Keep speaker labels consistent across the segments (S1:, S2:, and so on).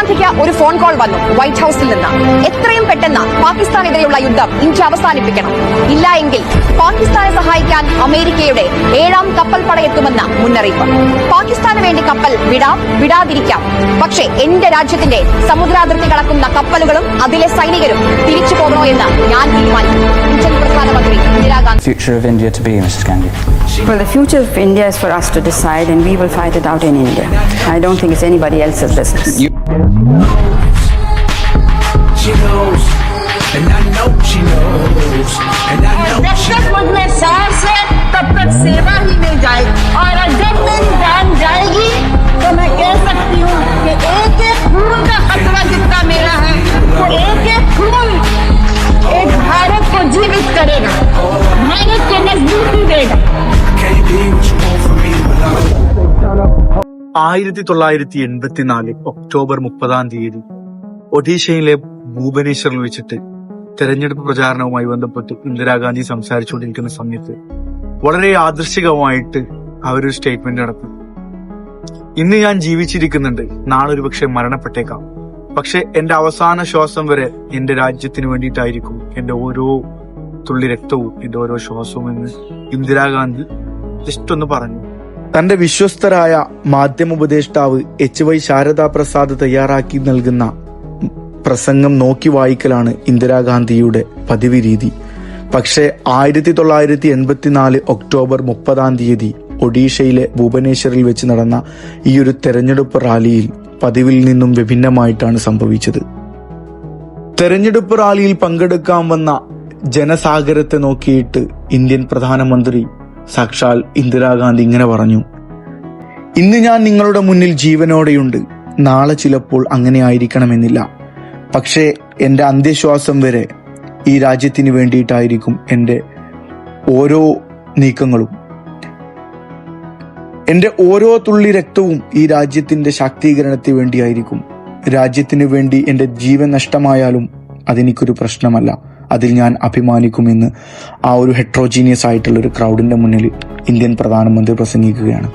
S1: ഇന്ദിരാഗാന്ധിക്ക് ഒരു phone call വന്നു. White ഹൌസിൽ നിന്ന്. എത്രയും പെട്ടെന്ന് പാകിസ്ഥാനെതിരെയുള്ള യുദ്ധം ഇന്ത്യ അവസാനിപ്പിക്കണം. ഇല്ല എങ്കിൽ പാകിസ്ഥാനെ സഹായിക്കാൻ അമേരിക്കയുടെ ഏഴാം കപ്പൽ പടയെത്തുമെന്ന മുന്നറിയിപ്പ്. പാകിസ്ഥാന് വേണ്ടി കപ്പൽ വിടാം വിടാതിരിക്കാം. പക്ഷേ എന്റെ രാജ്യത്തിന്റെ സമുദ്രാതിർത്തി കടക്കുന്ന കപ്പലുകളും അതിലെ സൈനികരും തിരിച്ചു പോകണോ എന്ന് ഞാൻ തീരുമാനിക്കും. ഇന്ത്യൻ പ്രധാനമന്ത്രി Indira Gandhi
S2: future of India to be, Mrs. Gandhi?
S3: Well, the future of India is for us to decide, and we will fight it out in India. I don't think it's anybody else's business.
S4: She knows, and I know she knows, and I know
S5: जब
S4: she
S5: तक मुझ में सांस है तब तक सेवा ही मिल जाएगी और जब मेरी
S6: ആയിരത്തി തൊള്ളായിരത്തി എൺപത്തിനാല് ഒക്ടോബർ മുപ്പതാം തീയതി ഒഡീഷയിലെ ഭൂവനേശ്വറിൽ വെച്ചിട്ട് തെരഞ്ഞെടുപ്പ് പ്രചാരണവുമായി ബന്ധപ്പെട്ട് ഇന്ദിരാഗാന്ധി സംസാരിച്ചുകൊണ്ടിരിക്കുന്ന സമയത്ത് വളരെ ആദർശികമായിട്ട് അവരൊരു സ്റ്റേറ്റ്മെന്റ് നടത്തി. ഇന്ന് ഞാൻ ജീവിച്ചിരിക്കുന്നുണ്ട്. നാളെ ഒരു പക്ഷെ മരണപ്പെട്ടേക്കാം. പക്ഷെ എന്റെ അവസാന ശ്വാസം വരെ എന്റെ രാജ്യത്തിന് വേണ്ടിയിട്ടായിരിക്കും എന്റെ ഓരോ തുള്ളി രക്തവും എന്റെ ഓരോ ശ്വാസവും എന്ന് ഇന്ദിരാഗാന്ധി ജസ്റ്റ് ഒന്ന് പറഞ്ഞു. തന്റെ വിശ്വസ്തരായ മാധ്യമോപദേഷ്ടാവ് എച്ച് വൈ ശാരദാ പ്രസാദ് തയ്യാറാക്കി നൽകുന്ന പ്രസംഗം നോക്കി വായിക്കലാണ് ഇന്ദിരാഗാന്ധിയുടെ പതിവ് രീതി പക്ഷേ ആയിരത്തി തൊള്ളായിരത്തി എൺപത്തിനാല് ഒക്ടോബർ മുപ്പതാം തീയതി ഒഡീഷയിലെ ഭുവനേശ്വറിൽ വെച്ച് നടന്ന ഈ ഒരു തെരഞ്ഞെടുപ്പ് റാലിയിൽ പതിവിൽ നിന്നും വിഭിന്നമായിട്ടാണ് സംഭവിച്ചത്. തെരഞ്ഞെടുപ്പ് റാലിയിൽ പങ്കെടുക്കാൻ വന്ന ജനസാഗരത്തെ നോക്കിയിട്ട് ഇന്ത്യൻ പ്രധാനമന്ത്രി സാക്ഷാൽ ഇന്ദിരാഗാന്ധി ഇങ്ങനെ പറഞ്ഞു ഇന്ന് ഞാൻ നിങ്ങളുടെ മുന്നിൽ ജീവനോടെയുണ്ട്. നാളെ ചിലപ്പോൾ അങ്ങനെ ആയിരിക്കണമെന്നില്ല. പക്ഷേ എന്റെ അന്ത്യശ്വാസം വരെ ഈ രാജ്യത്തിന് വേണ്ടിയിട്ടായിരിക്കും എന്റെ ഓരോ നീക്കങ്ങളും. എന്റെ ഓരോ തുള്ളി രക്തവും ഈ രാജ്യത്തിന്റെ ശാക്തീകരണത്തിന് വേണ്ടിയായിരിക്കും. രാജ്യത്തിന് വേണ്ടി എന്റെ ജീവൻ നഷ്ടമായാലും അതെനിക്കൊരു പ്രശ്നമല്ല. അതിൽ ഞാൻ അഭിമാനിക്കുമെന്ന് ആ ഒരു ഹെട്രോജീനിയസ് ആയിട്ടുള്ള ഒരു ക്രൗഡിന്റെ മുന്നിൽ ഇന്ത്യൻ പ്രധാനമന്ത്രി പ്രസംഗിക്കുകയാണ്.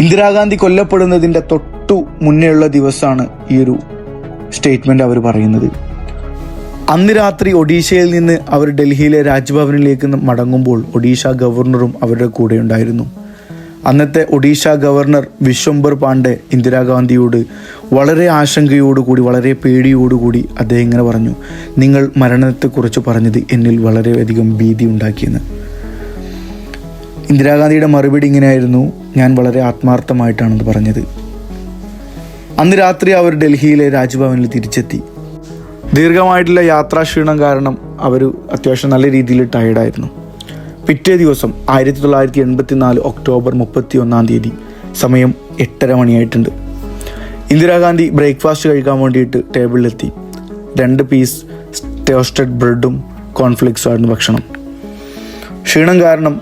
S6: ഇന്ദിരാഗാന്ധി കൊല്ലപ്പെടുന്നതിന്റെ തൊട്ടു മുന്നേയുള്ള ദിവസമാണ് ഈ ഒരു സ്റ്റേറ്റ്മെന്റ് അവർ പറയുന്നത്. അന്ന് രാത്രി ഒഡീഷയിൽ നിന്ന് അവർ ഡൽഹിയിലെ രാജ്ഭവനിലേക്ക് മടങ്ങുമ്പോൾ ഒഡീഷ ഗവർണറും അവരുടെ കൂടെ ഉണ്ടായിരുന്നു അന്നത്തെ ഒഡീഷ ഗവർണർ വിശ്വംബർ പാണ്ഡെ ഇന്ദിരാഗാന്ധിയോട് വളരെ ആശങ്കയോടുകൂടി വളരെ പേടിയോടുകൂടി അദ്ദേഹം ഇങ്ങനെ പറഞ്ഞു നിങ്ങൾ മരണത്തെക്കുറിച്ച് പറഞ്ഞത് എന്നിൽ വളരെയധികം ഭീതി ഉണ്ടാക്കിയെന്ന്. ഇന്ദിരാഗാന്ധിയുടെ മറുപടി ഇങ്ങനെയായിരുന്നു ഞാൻ വളരെ ആത്മാർത്ഥമായിട്ടാണെന്ന് പറഞ്ഞത്. അന്ന് രാത്രി അവർ ഡൽഹിയിലെ രാജ്ഭവനിൽ തിരിച്ചെത്തി. ദീർഘമായിട്ടുള്ള യാത്രാക്ഷീണം കാരണം അവർ അത്യാവശ്യം നല്ല രീതിയിൽ ടയർഡായിരുന്നു പിറ്റേ ദിവസം ആയിരത്തി തൊള്ളായിരത്തി എൺപത്തി നാല് ഒക്ടോബർ മുപ്പത്തി ഒന്നാം തീയതി സമയം എട്ടര മണിയായിട്ടുണ്ട്. ഇന്ദിരാഗാന്ധി ബ്രേക്ക്ഫാസ്റ്റ് കഴിക്കാൻ വേണ്ടിയിട്ട് ടേബിളിലെത്തി. രണ്ട് പീസ് ടോസ്റ്റഡ് ബ്രെഡും കോൺഫ്ലിക്സും ആയിരുന്നു ഭക്ഷണം. ക്ഷീണം കാരണം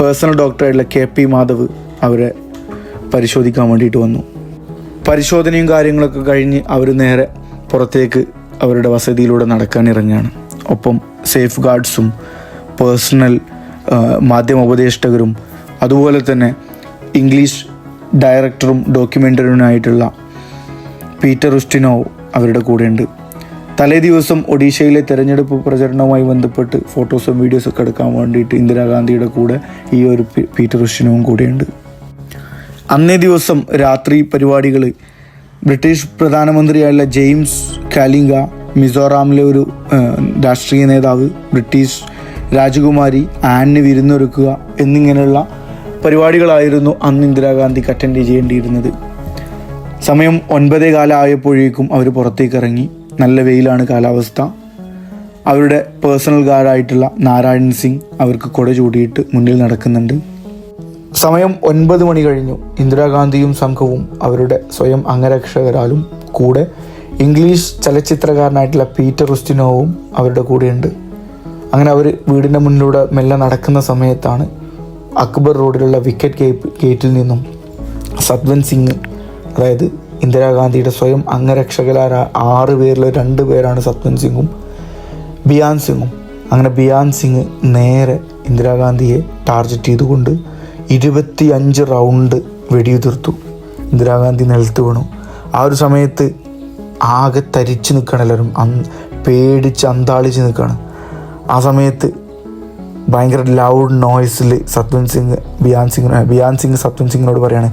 S6: പേഴ്സണൽ ഡോക്ടറായിട്ടുള്ള കെ പി മാധവ് അവരെ പരിശോധിക്കാൻ വേണ്ടിയിട്ട് വന്നു. പരിശോധനയും കാര്യങ്ങളൊക്കെ കഴിഞ്ഞ് അവർ നേരെ പുറത്തേക്ക് അവരുടെ വസതിയിലൂടെ നടക്കാൻ ഇറങ്ങുകയാണ്. ഒപ്പം സേഫ് ഗാർഡ്സും പേഴ്സണൽ മാധ്യമ ഉപദേഷ്ടകരും അതുപോലെ തന്നെ ഇംഗ്ലീഷ് ഡയറക്ടറും ഡോക്യുമെന്ററിനായിട്ടുള്ള പീറ്റർ ഉസ്റ്റിനോവ് അവരുടെ കൂടെയുണ്ട്. തലേ ദിവസം ഒഡീഷയിലെ തെരഞ്ഞെടുപ്പ് പ്രചരണവുമായി ബന്ധപ്പെട്ട് ഫോട്ടോസും വീഡിയോസും ഒക്കെ എടുക്കാൻ വേണ്ടിയിട്ട് ഇന്ദിരാഗാന്ധിയുടെ കൂടെ ഈ ഒരു പീറ്റർ ഉസ്റ്റിനോവും കൂടെയുണ്ട്. അന്നേ ദിവസം രാത്രി പരിപാടികൾ ബ്രിട്ടീഷ് പ്രധാനമന്ത്രിയായുള്ള ജെയിംസ് കാലിംഗ മിസോറാമിലെ ഒരു രാഷ്ട്രീയ നേതാവ് ബ്രിട്ടീഷ് രാജകുമാരി ആനിന് വിരുന്നൊരുക്കുക എന്നിങ്ങനെയുള്ള പരിപാടികളായിരുന്നു അന്ന് ഇന്ദിരാഗാന്ധിക്ക് അറ്റൻഡ് ചെയ്യേണ്ടിയിരുന്നത്. സമയം ഒൻപതേ കാലം ആയപ്പോഴേക്കും അവർ പുറത്തേക്ക് ഇറങ്ങി നല്ല വെയിലാണ് കാലാവസ്ഥ. അവരുടെ പേഴ്സണൽ ഗാർഡായിട്ടുള്ള നാരായൺ സിംഗ് അവർക്ക് കൊട ചൂടിയിട്ട് മുന്നിൽ നടക്കുന്നുണ്ട്. സമയം ഒൻപത് മണി കഴിഞ്ഞു. ഇന്ദിരാഗാന്ധിയും സംഘവും അവരുടെ സ്വയം അംഗരക്ഷകരാലും കൂടെ ഇംഗ്ലീഷ് ചലച്ചിത്രകാരനായിട്ടുള്ള പീറ്റർ ഉസ്റ്റിനോവും അവരുടെ കൂടെയുണ്ട്. അങ്ങനെ അവർ വീടിന്റെ മുന്നിലൂടെ മെല്ലെ നടക്കുന്ന സമയത്താണ് അക്ബർ റോഡിലുള്ള വിക്കറ്റ് ഗേറ്റ് ഗേറ്റിൽ നിന്നും സത്വന്ത് സിംഗ് അതായത് ഇന്ദിരാഗാന്ധിയുടെ സ്വയം അംഗരക്ഷകരായ ആറ് പേരിൽ രണ്ട് പേരാണ് സത്വന്ത് സിംഗും ബിയാൻ സിംഗും. അങ്ങനെ ബിയാൻ സിംഗ് നേരെ ഇന്ദിരാഗാന്ധിയെ ടാർഗറ്റ് ചെയ്തുകൊണ്ട് ഇരുപത്തി അഞ്ച് റൗണ്ട് വെടിയുതിർത്തു. ഇന്ദിരാഗാന്ധി നിലത്ത് വീണു. ആ ഒരു സമയത്ത് ആകെ തരിച്ചു നിൽക്കണം എല്ലാവരും. പേടിച്ച് അന്താളിച്ച് നിൽക്കുകയാണ്. ആ സമയത്ത് ഭയങ്കര ലൗഡ് നോയ്സിൽ സത്വൻ സിംഗ് ബിയാൻ സിംഗ് ബിയാൻ സിംഗ് സത്വൻ സിംഗിനോട് പറയാണ്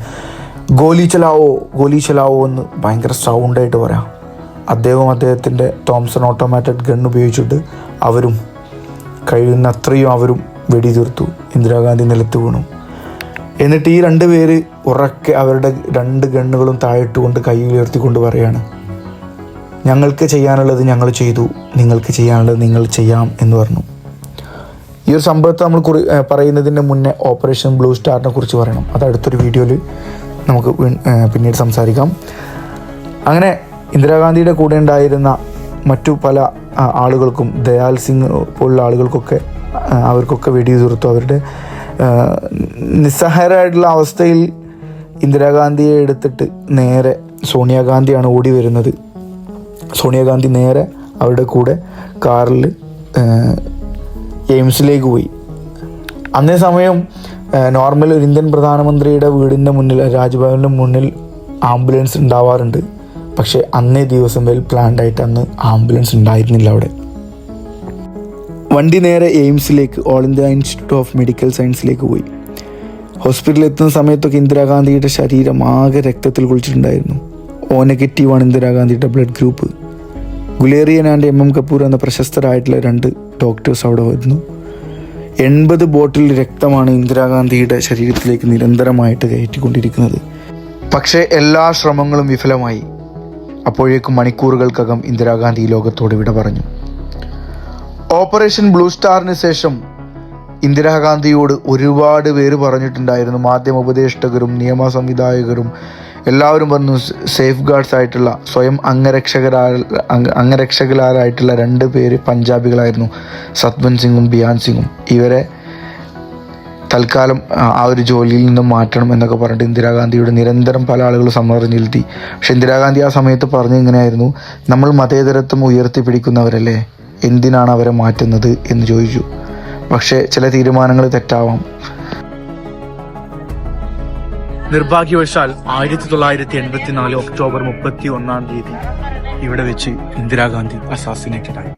S6: ഗോലി ചലാവോ ഗോലി ചലാവോ എന്ന് ഭയങ്കര സൗണ്ടായിട്ട് പറയാം. അദ്ദേഹവും അദ്ദേഹത്തിന്റെ തോംസൺ ഓട്ടോമാറ്റഡ് ഗൺ ഉപയോഗിച്ചിട്ട് അവരും കഴിയുന്ന അത്രയും അവരും വെടി തീർത്തു. ഇന്ദിരാഗാന്ധി നിലത്ത് വീണു. എന്നിട്ട് ഈ രണ്ട് പേര് ഉറക്കെ അവരുടെ രണ്ട് ഗണ്ണുകളും താഴിട്ടുകൊണ്ട് കൈ ഉയർത്തിക്കൊണ്ട് പറയാണ് ഞങ്ങൾക്ക് ചെയ്യാനുള്ളത് ഞങ്ങൾ ചെയ്തു നിങ്ങൾക്ക് ചെയ്യാനുള്ളത് നിങ്ങൾ ചെയ്യാം എന്ന് പറഞ്ഞു. ഈ ഒരു സംഭവത്തെ നമ്മൾ കുറി പറയുന്നതിന്റെ മുന്നേ ഓപ്പറേഷൻ ബ്ലൂ സ്റ്റാറിനെ കുറിച്ച് പറയണം. അത് അടുത്തൊരു വീഡിയോയിൽ നമുക്ക് പിന്നീട് സംസാരിക്കാം. അങ്ങനെ ഇന്ദിരാഗാന്ധിയുടെ കൂടെ ഉണ്ടായിരുന്ന മറ്റു പല ആളുകൾക്കും ദയാൽ സിംഗ് പോലുള്ള ആളുകൾക്കൊക്കെ അവർക്കൊക്കെ വെടിയുതിർത്തു. അവരുടെ നിസ്സഹായരായിട്ടുള്ള അവസ്ഥയിൽ ഇന്ദിരാഗാന്ധിയെ എടുത്തിട്ട് നേരെ സോണിയാഗാന്ധിയാണ് ഓടി വരുന്നത്. സോണിയാഗാന്ധി നേരെ അവരുടെ കൂടെ കാറിൽ എയിംസിലേക്ക് പോയി. അന്നേ സമയം നോർമൽ ഒരു ഇന്ത്യൻ പ്രധാനമന്ത്രിയുടെ വീടിന്റെ മുന്നിൽ രാജ്ഭവനിന്റെ മുന്നിൽ ആംബുലൻസ് ഉണ്ടാവാറുണ്ട്. പക്ഷേ അന്നേ ദിവസം വെൽ പ്ലാൻഡ് ആയിട്ട് അന്ന് ആംബുലൻസ് ഉണ്ടായിരുന്നില്ല അവിടെ. വണ്ടി നേരെ എയിംസിലേക്ക് all India institute of medical സയൻസിലേക്ക് പോയി. ഹോസ്പിറ്റലിൽ എത്തുന്ന സമയത്തൊക്കെ ഇന്ദിരാഗാന്ധിയുടെ ശരീരം ആകെ രക്തത്തിൽ കുളിച്ചിട്ടുണ്ടായിരുന്നു. ഓ നെഗറ്റീവാണ് ഇന്ദിരാഗാന്ധിയുടെ blood group. Guleria and M M Kapoor എന്ന പ്രശസ്തരായിട്ടുള്ള രണ്ട് ഡോക്ടേഴ്സ് അവിടെ വരുന്നു. എൺപത് ബോട്ടിൽ രക്തമാണ് ഇന്ദിരാഗാന്ധിയുടെ ശരീരത്തിലേക്ക് നിരന്തരമായിട്ട് കയറ്റിക്കൊണ്ടിരിക്കുന്നത്. പക്ഷേ എല്ലാ ശ്രമങ്ങളും വിഫലമായി. അപ്പോഴേക്കും മണിക്കൂറുകൾക്കകം ഇന്ദിരാഗാന്ധി ലോകത്തോട് വിട പറഞ്ഞു. ഓപ്പറേഷൻ ബ്ലൂ സ്റ്റാറിന് ശേഷം ഇന്ദിരാഗാന്ധിയോട് ഒരുപാട് പേര് പറഞ്ഞിട്ടുണ്ടായിരുന്നു. മാധ്യമ ഉപദേഷ്ടകരും നിയമ സംവിധായകരും എല്ലാവരും പറഞ്ഞു സേഫ് ഗാർഡ്സ് ആയിട്ടുള്ള സ്വയം അംഗരക്ഷകരാ അംഗ- അംഗരക്ഷകരായിട്ടുള്ള രണ്ട് പേര് പഞ്ചാബികളായിരുന്നു. സത്വൻ സിംഗും ബിയാൻ സിംഗും. ഇവരെ തൽക്കാലം ആ, ഒരു ജോലിയിൽ നിന്നും മാറ്റണം എന്നൊക്കെ പറഞ്ഞിട്ട് ഇന്ദിരാഗാന്ധിയുടെ നിരന്തരം പല ആളുകളും സമ്മർദ്ദം ചെലുത്തി. പക്ഷെ ഇന്ദിരാഗാന്ധി ആ സമയത്ത് പറഞ്ഞു ഇങ്ങനെയായിരുന്നു നമ്മൾ മതേതരത്വം ഉയർത്തിപ്പിടിക്കുന്നവരല്ലേ? എന്തിനാണ് അവരെ മാറ്റുന്നത്? എന്ന് ചോദിച്ചു. പക്ഷേ ചില തീരുമാനങ്ങൾ തെറ്റാവാം. നിർഭാഗ്യവശാൽ ആയിരത്തി തൊള്ളായിരത്തി എൺപത്തിനാല് ഒക്ടോബർ മുപ്പത്തി ഒന്നാം തീയതി ഇവിടെ വെച്ച് ഇന്ദിരാഗാന്ധി അസാസിനേറ്റഡ് ആയി